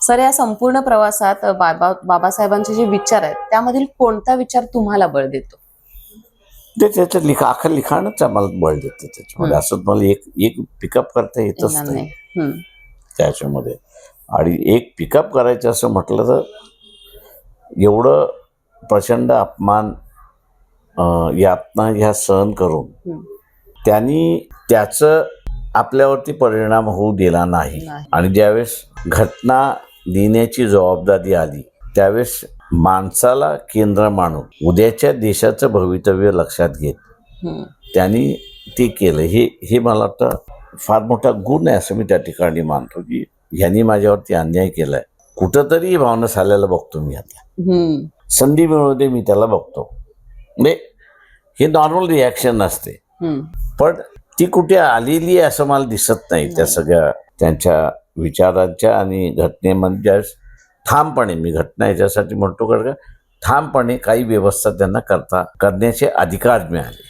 Sir या संपूर्ण प्रवासात बाबा बाबासाहेबांचे जे विचार आहेत त्यामधील कोणता विचार तुम्हाला बळ देतो ते त्याचं लिखा अख्खं लिखाणच आम्हाला बळ देतं त्याच्यामध्ये. असं मला एक एक पिकअप करता येतच नाही. त्याच्यामध्ये आणि एक पिकअप करायचं असं म्हटलं तर एवढं प्रचंड अपमान यातना ह्या सहन करून. त्यांनी त्याचं आपल्यावरती परिणाम होऊ दिला नाही. आणि ज्यावेळेस घटना लिहिण्याची जबाबदारी आली त्यावेळेस माणसाला केंद्र मानून उद्याच्या देशाचं भवितव्य लक्षात घेत. त्यांनी ते केलं हे हे मला वाटतं फार मोठा गुण आहे असं मी त्या ठिकाणी मानतो की ह्यांनी माझ्यावरती अन्याय केलाय कुठंतरी भावना झालेला बघतो मी आता. संधी मिळू दे मी त्याला बघतो म्हणजे हे नॉर्मल रिॲक्शन असते. पण ती कुठे आलेली आहे असं मला दिसत नाही त्या. सगळ्या त्यांच्या विचारांच्या आणि घटनेमध्ये ठामपणे मी घटना याच्यासाठी म्हणतो कारण का? ठामपणे काही व्यवस्था त्यांना करता करण्याचे अधिकार मिळाले.